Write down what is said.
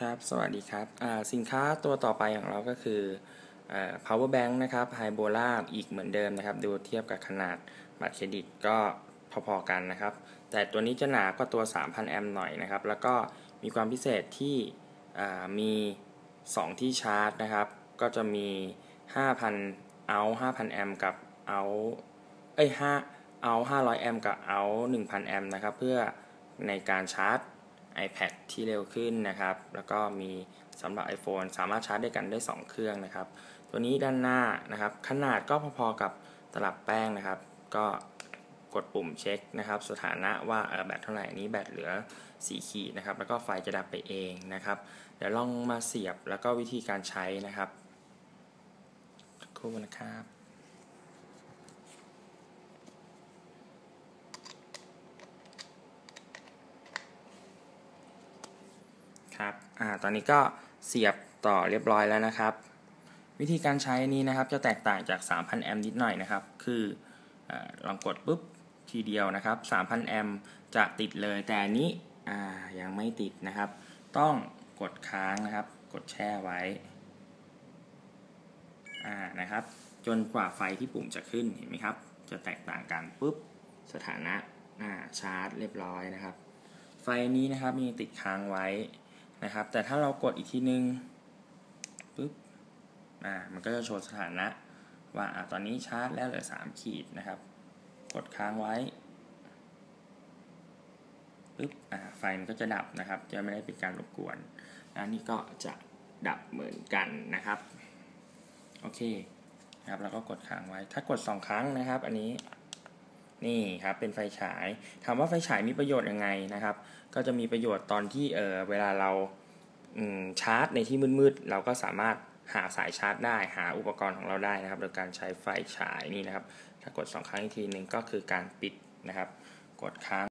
ครับ สวัสดีครับ สินค้าตัวต่อไปของเราก็คือ power bank นะครับ h y b o l a อีกเหมือนเดิมนะครับ ดูเทียบกับขนาดบัตรเครดิตก็พอๆกันนะครับ แต่ตัวนี้จะหนากว่าตัว 3,000 แอมป์หน่อยนะครับ แล้วก็มีความพิเศษที่มี 2 ที่ชาร์จนะครับ ก็จะมี 5,000 เอา 5,000 แอมป์กับเอา เอ้ย5เอา 500 แอมป์กับเอา 1,000 แอมป์นะครับ เพื่อในการชาร์จ iPad ที่เร็วขึ้นนะครับ แล้วก็มีสำหรับ iPhone สามารถชาร์จได้กันได้ 2 เครื่องนะครับ ตัวนี้ด้านหน้านะครับ ขนาดก็พอๆกับตลับแป้งนะครับ ก็กดปุ่มเช็คนะครับ สถานะว่าแบตเท่าไหร่นี้แบตเหลือ 4 ขีดนะครับ แล้วก็ไฟจะดับไปเองนะครับ เดี๋ยวลองมาเสียบแล้วก็วิธีการใช้นะครับคู่นะครับ ครับอ่าตอนนี้ก็เสียบต่อเรียบร้อยแล้วนะครับ วิธีการใช้นี้นะครับจะแตกต่างจาก 3,000 แอมป์นิดหน่อยนะครับ คืออลองกดปุ๊บทีเดียวนะครับ 3,000 แอมป์จะติดเลย แต่อันนี้ยังไม่ติดนะครับ ต้องกดค้างนะครับ กดแช่ไว้นะครับ จนกว่าไฟที่ปุ่มจะขึ้นเห็นไหมครับ จะแตกต่างกันปุ๊บสถานะชาร์จเรียบร้อยนะครับ ไฟนี้นะครับมีติดค้างไว้ นะครับ แต่ถ้าเรากดอีกทีนึงปุ๊บอ่ามันก็จะโชว์สถานะ ว่าอ่าตอนนี้ชาร์จแล้วเหลือ 3 ขีดนะครับ กดค้างไว้ปุ๊บอ่าไฟมันก็จะดับนะครับ จะไม่ได้เป็นการรบกวนอันนี้ก็จะดับเหมือนกันนะครับ โอเคนะครับแล้วก็กดค้างไว้ ถ้ากด 2 ครั้งนะครับ อันนี้ นี่ครับเป็นไฟฉายถามว่าไฟฉายมีประโยชน์ยังไงนะครับ ก็จะมีประโยชน์ตอนที่เออเวลาเราชาร์จในที่มืดๆเราก็สามารถหาสายชาร์จได้หาอุปกรณ์ของเราได้นะครับ โดยการใช้ไฟฉายนี่นะครับ ถ้ากด 2 ครั้งอีกทีหนึ่งก็คือการปิดนะครับ กดค้าง